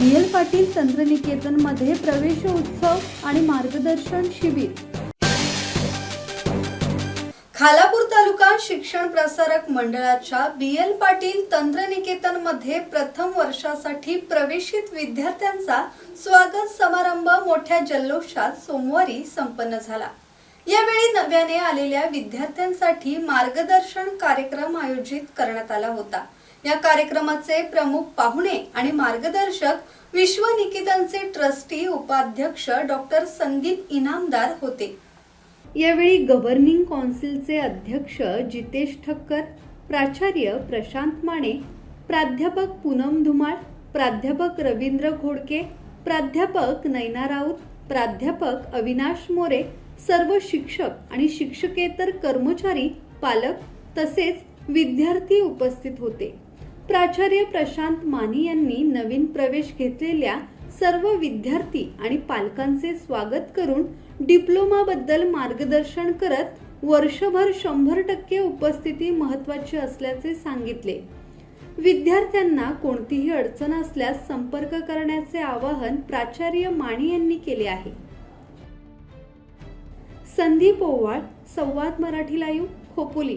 पाटील तंत्रनिकेतनमध्ये प्रवेश उत्सव आणि मार्गदर्शन शिबिर. खालापूर तालुका शिक्षण प्रसारक मंडळाच्या बी एल पाटील तंत्रनिकेतनमध्ये प्रथम वर्षासाठी प्रवेशित विद्यार्थ्यांचा स्वागत समारंभ मोठ्या जल्लोषात सोमवारी संपन्न झाला. यावेळी नव्याने आलेल्या विद्यार्थ्यांसाठी मार्गदर्शन कार्यक्रम आयोजित करण्यात आला होता. या कार्यक्रमाचे प्रमुख पाहुणे आणि मार्गदर्शक विश्व निकेतनचे ट्रस्टी उपाध्यक्ष डॉक्टर संदीप इनामदार होते. यावेळी गव्हर्निंग कौन्सिलचे अध्यक्ष जितेश ठक्कर प्राचार्य प्रशांत माने प्राध्यापक पूनम धुमाळ प्राध्यापक रवींद्र घोडके प्राध्यापक नैना राऊत प्राध्यापक अविनाश मोरे सर्व शिक्षक आणि शिक्षकेतर कर्मचारी पालक तसेच विद्यार्थी उपस्थित होते. प्राचार्य प्रशांत माने यांनी नवीन प्रवेश घेतलेल्या सर्व विद्यार्थी आणि पालकांचे स्वागत करून डिप्लोमाबद्दल मार्गदर्शन करत वर्षभर शंभर टक्के उपस्थिती महत्वाची असल्याचे सांगितले. विद्यार्थ्यांना कोणतीही अडचण असल्यास संपर्क करण्याचे आवाहन प्राचार्य माने यांनी केले आहे. संदीप ओवाळ संवाद मराठी लाईव्ह खोपोली.